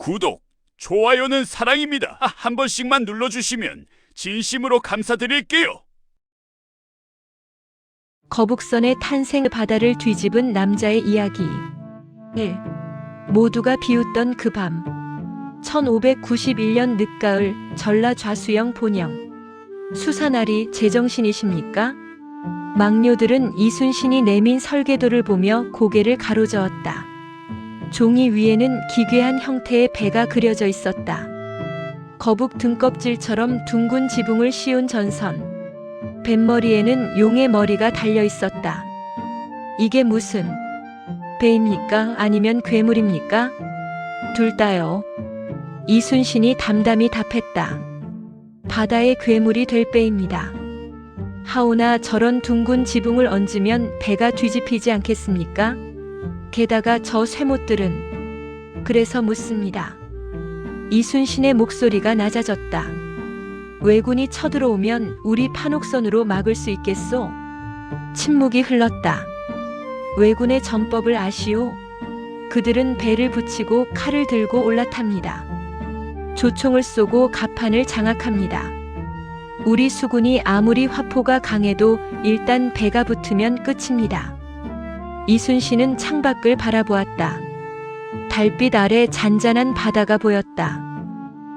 구독, 좋아요는 사랑입니다. 아, 한 번씩만 눌러주시면 진심으로 감사드릴게요. 거북선의 탄생 바다를 뒤집은 남자의 이야기. 1. 모두가 비웃던 그 밤. 1591년 늦가을 전라 좌수영 본영. 수사날이 제정신이십니까? 망녀들은 이순신이 내민 설계도를 보며 고개를 가로저었다. 종이 위에는 기괴한 형태의 배가 그려져 있었다. 거북 등껍질처럼 둥근 지붕을 씌운 전선. 뱃머리에는 용의 머리가 달려 있었다. 이게 무슨 배입니까? 아니면 괴물입니까? 둘 다요. 이순신이 담담히 답했다. 바다의 괴물이 될 배입니다. 하오나 저런 둥근 지붕을 얹으면 배가 뒤집히지 않겠습니까? 게다가 저 쇠못들은 그래서 묻습니다. 이순신의 목소리가 낮아졌다. 왜군이 쳐들어오면 우리 판옥선으로 막을 수 있겠소? 침묵이 흘렀다. 왜군의 전법을 아시오? 그들은 배를 붙이고 칼을 들고 올라탑니다. 조총을 쏘고 가판을 장악합니다. 우리 수군이 아무리 화포가 강해도 일단 배가 붙으면 끝입니다. 이순신은 창밖을 바라보았다. 달빛 아래 잔잔한 바다가 보였다.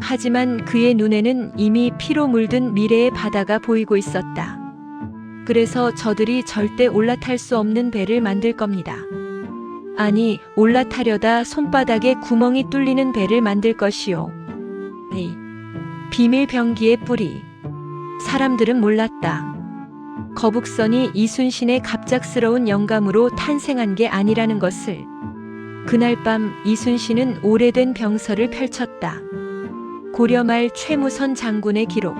하지만 그의 눈에는 이미 피로 물든 미래의 바다가 보이고 있었다. 그래서 저들이 절대 올라탈 수 없는 배를 만들 겁니다. 아니, 올라타려다 손바닥에 구멍이 뚫리는 배를 만들 것이요. 이 비밀 병기의 뿌리. 사람들은 몰랐다. 거북선이 이순신의 갑작스러운 영감으로 탄생한 게 아니라는 것을. 그날 밤 이순신은 오래된 병서를 펼쳤다. 고려 말 최무선 장군의 기록.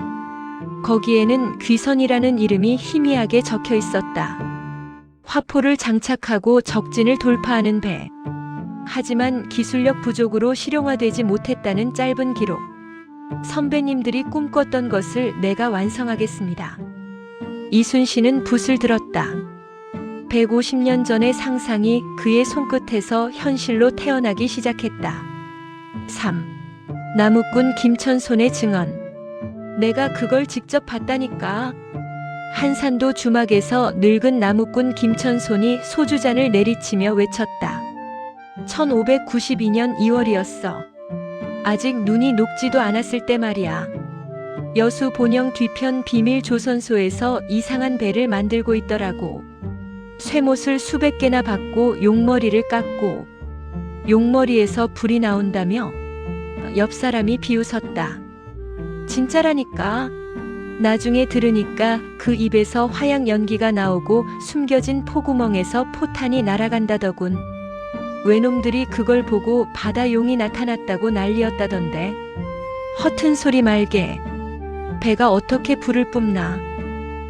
거기에는 귀선이라는 이름이 희미하게 적혀 있었다. 화포를 장착하고 적진을 돌파하는 배. 하지만 기술력 부족으로 실용화되지 못했다는 짧은 기록. 선배님들이 꿈꿨던 것을 내가 완성하겠습니다. 이순신은 붓을 들었다. 150년 전의 상상이 그의 손끝에서 현실로 태어나기 시작했다. 3. 나무꾼 김천손의 증언. 내가 그걸 직접 봤다니까. 한산도 주막에서 늙은 나무꾼 김천손이 소주잔을 내리치며 외쳤다. 1592년 2월이었어. 아직 눈이 녹지도 않았을 때 말이야. 여수 본영 뒤편 비밀 조선소에서 이상한 배를 만들고 있더라고. 쇠못을 수백 개나 받고 용머리를 깎고 용머리에서 불이 나온다며 옆 사람이 비웃었다. 진짜라니까. 나중에 들으니까 그 입에서 화약 연기가 나오고 숨겨진 포구멍에서 포탄이 날아간다더군. 외놈들이 그걸 보고 바다용이 나타났다고 난리였다던데. 허튼 소리 말게. 배가 어떻게 불을 뿜나.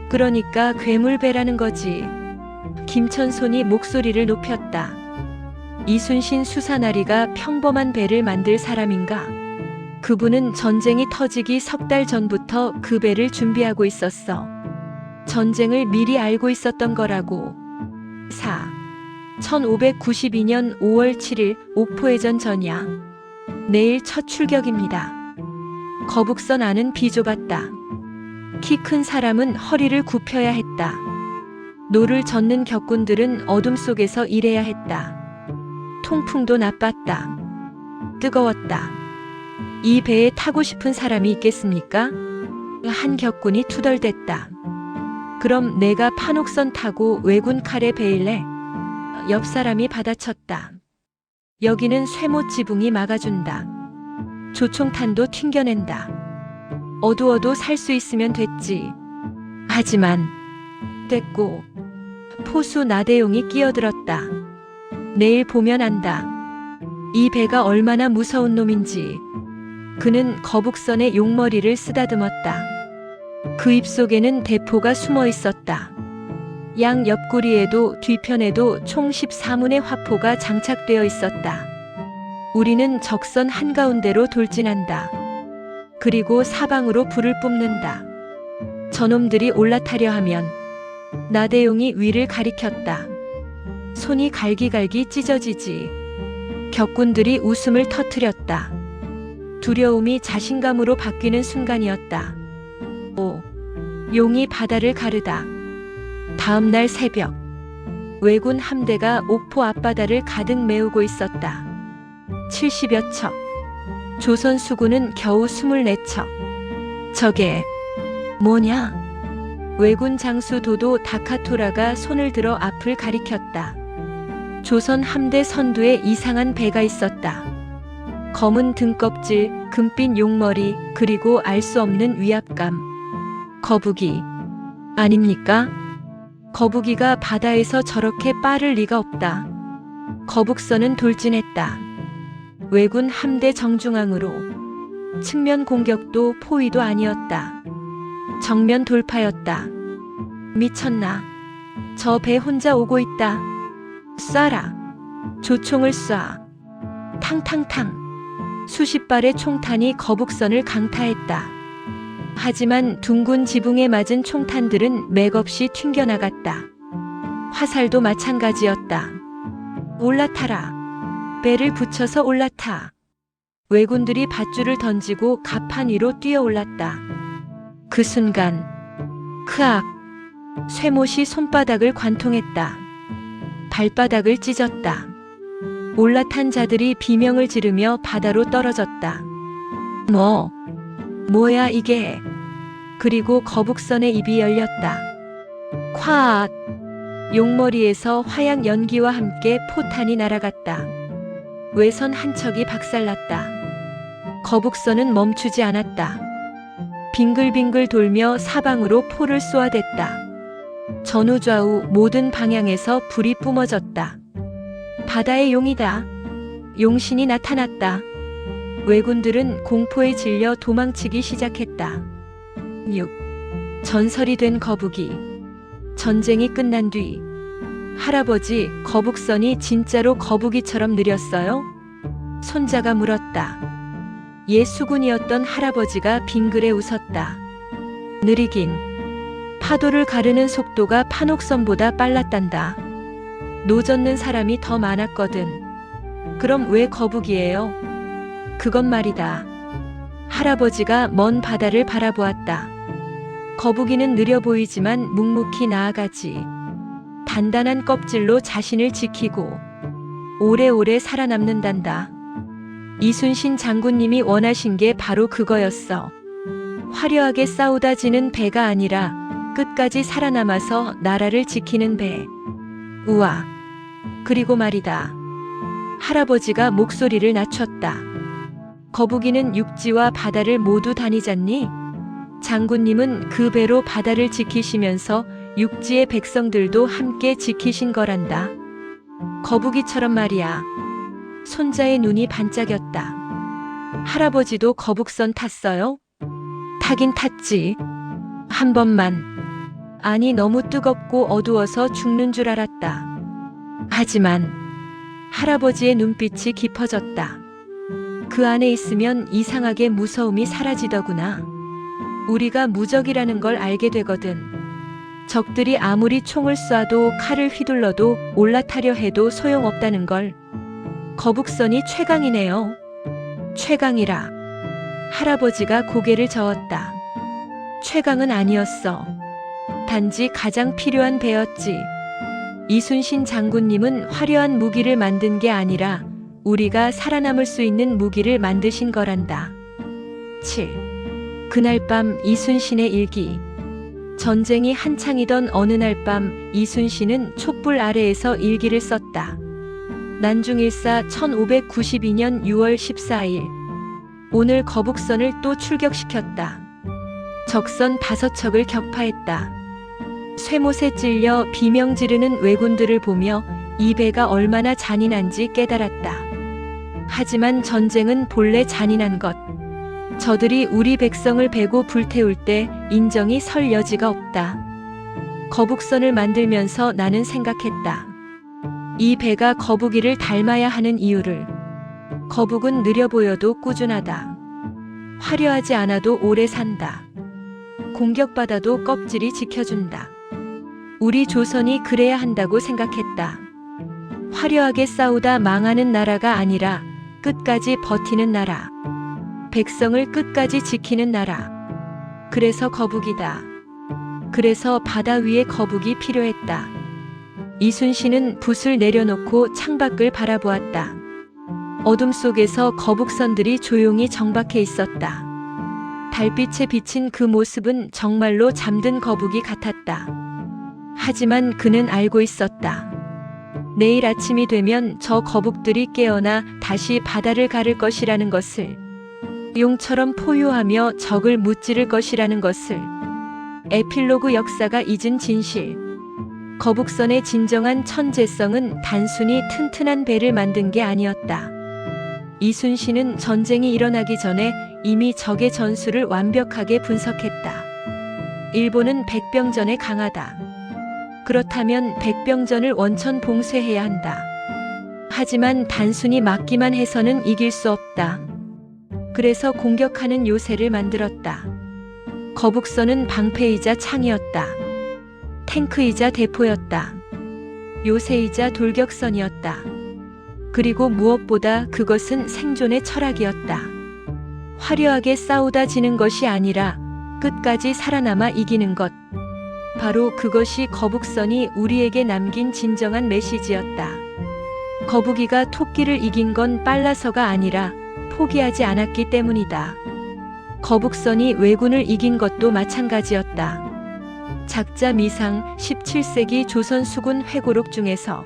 그러니까 괴물배라는 거지. 김천손이 목소리를 높였다. 이순신 수사나리가 평범한 배를 만들 사람인가? 그분은 전쟁이 터지기 석 달 전부터 그 배를 준비하고 있었어. 전쟁을 미리 알고 있었던 거라고. 4. 1592년 5월 7일 옥포해전 전야. 내일 첫 출격입니다. 거북선 안은 비좁았다. 키 큰 사람은 허리를 굽혀야 했다. 노를 젓는 격군들은 어둠 속에서 일해야 했다. 통풍도 나빴다. 뜨거웠다. 이 배에 타고 싶은 사람이 있겠습니까? 한 격군이 투덜댔다. 그럼 내가 판옥선 타고 왜군 칼에 베일래? 옆 사람이 받아쳤다. 여기는 쇠못 지붕이 막아준다. 조총탄도 튕겨낸다. 어두워도 살 수 있으면 됐지. 하지만 됐고 포수 나대용이 끼어들었다. 내일 보면 안다. 이 배가 얼마나 무서운 놈인지. 그는 거북선의 용머리를 쓰다듬었다. 그 입속에는 대포가 숨어 있었다. 양 옆구리에도 뒤편에도 총 14문의 화포가 장착되어 있었다. 우리는 적선 한가운데로 돌진한다. 그리고 사방으로 불을 뿜는다. 저놈들이 올라타려 하면 나대용이 위를 가리켰다. 손이 갈기갈기 찢어지지. 격군들이 웃음을 터뜨렸다. 두려움이 자신감으로 바뀌는 순간이었다. 5. 용이 바다를 가르다. 다음 날 새벽. 왜군 함대가 옥포 앞바다를 가득 메우고 있었다. 70여 척. 조선 수군은 겨우 24척. 저게 뭐냐? 왜군 장수 도도 다카토라가 손을 들어 앞을 가리켰다. 조선 함대 선두에 이상한 배가 있었다. 검은 등껍질, 금빛 용머리, 그리고 알 수 없는 위압감. 거북이. 아닙니까? 거북이가 바다에서 저렇게 빠를 리가 없다. 거북선은 돌진했다. 왜군 함대 정중앙으로. 측면 공격도 포위도 아니었다. 정면 돌파였다. 미쳤나? 저 배 혼자 오고 있다. 쏴라. 조총을 쏴. 탕탕탕. 수십 발의 총탄이 거북선을 강타했다. 하지만 둥근 지붕에 맞은 총탄들은 맥없이 튕겨나갔다. 화살도 마찬가지였다. 올라타라. 배를 붙여서 올라타. 왜군들이 밧줄을 던지고 갑판 위로 뛰어 올랐다. 그 순간, 크악! 쇠못이 손바닥을 관통했다. 발바닥을 찢었다. 올라탄 자들이 비명을 지르며 바다로 떨어졌다. 뭐, 뭐야 이게? 그리고 거북선의 입이 열렸다. 콱! 용머리에서 화약 연기와 함께 포탄이 날아갔다. 외선 한 척이 박살났다. 거북선은 멈추지 않았다. 빙글빙글 돌며 사방으로 포를 쏘아댔다. 전후좌우 모든 방향에서 불이 뿜어졌다. 바다의 용이다. 용신이 나타났다. 왜군들은 공포에 질려 도망치기 시작했다. 6. 전설이 된 거북이. 전쟁이 끝난 뒤 할아버지 거북선이 진짜로 거북이처럼 느렸어요? 손자가 물었다. 옛 수군이었던 할아버지가 빙글에 웃었다. 느리긴 파도를 가르는 속도가 판옥선보다 빨랐단다. 노젓는 사람이 더 많았거든. 그럼 왜 거북이에요? 그건 말이다. 할아버지가 먼 바다를 바라보았다. 거북이는 느려 보이지만 묵묵히 나아가지. 단단한 껍질로 자신을 지키고 오래오래 살아남는단다. 이순신 장군님이 원하신 게 바로 그거였어. 화려하게 싸우다 지는 배가 아니라 끝까지 살아남아서 나라를 지키는 배. 우와. 그리고 말이다. 할아버지가 목소리를 낮췄다. 거북이는 육지와 바다를 모두 다니잖니? 장군님은 그 배로 바다를 지키시면서 육지의 백성들도 함께 지키신 거란다. 거북이처럼 말이야. 손자의 눈이 반짝였다. 할아버지도 거북선 탔어요? 타긴 탔지. 한 번만. 아니, 너무 뜨겁고 어두워서 죽는 줄 알았다. 하지만 할아버지의 눈빛이 깊어졌다. 그 안에 있으면 이상하게 무서움이 사라지더구나. 우리가 무적이라는 걸 알게 되거든. 적들이 아무리 총을 쏴도 칼을 휘둘러도 올라타려 해도 소용없다는 걸. 거북선이 최강이네요. 최강이라. 할아버지가 고개를 저었다. 최강은 아니었어. 단지 가장 필요한 배였지. 이순신 장군님은 화려한 무기를 만든 게 아니라 우리가 살아남을 수 있는 무기를 만드신 거란다. 7. 그날 밤 이순신의 일기. 전쟁이 한창이던 어느 날 밤 이순신은 촛불 아래에서 일기를 썼다. 난중일사 1592년 6월 14일. 오늘 거북선을 또 출격시켰다. 적선 다섯 척을 격파했다. 쇠못에 찔려 비명 지르는 왜군들을 보며 이 배가 얼마나 잔인한지 깨달았다. 하지만 전쟁은 본래 잔인한 것. 저들이 우리 백성을 베고 불태울 때 인정이 설 여지가 없다. 거북선을 만들면서 나는 생각했다. 이 배가 거북이를 닮아야 하는 이유를. 거북은 느려 보여도 꾸준하다. 화려하지 않아도 오래 산다. 공격받아도 껍질이 지켜준다. 우리 조선이 그래야 한다고 생각했다. 화려하게 싸우다 망하는 나라가 아니라 끝까지 버티는 나라. 백성을 끝까지 지키는 나라. 그래서 거북이다. 그래서 바다 위에 거북이 필요했다. 이순신은 붓을 내려놓고 창밖을 바라보았다. 어둠 속에서 거북선들이 조용히 정박해 있었다. 달빛에 비친 그 모습은 정말로 잠든 거북이 같았다. 하지만 그는 알고 있었다. 내일 아침이 되면 저 거북들이 깨어나 다시 바다를 가를 것이라는 것을, 용처럼 포효하며 적을 무찌를 것이라는 것을, 에필로그 역사가 잊은 진실. 거북선의 진정한 천재성은 단순히 튼튼한 배를 만든 게 아니었다. 이순신은 전쟁이 일어나기 전에 이미 적의 전술을 완벽하게 분석했다. 일본은 백병전에 강하다. 그렇다면 백병전을 원천 봉쇄해야 한다. 하지만 단순히 막기만 해서는 이길 수 없다. 그래서 공격하는 요새를 만들었다. 거북선은 방패이자 창이었다. 탱크이자 대포였다. 요새이자 돌격선이었다. 그리고 무엇보다 그것은 생존의 철학이었다. 화려하게 싸우다 지는 것이 아니라 끝까지 살아남아 이기는 것. 바로 그것이 거북선이 우리에게 남긴 진정한 메시지였다. 거북이가 토끼를 이긴 건 빨라서가 아니라 포기하지 않았기 때문이다. 거북선이 왜군을 이긴 것도 마찬가지였다. 작자 미상 17세기 조선 수군 회고록 중에서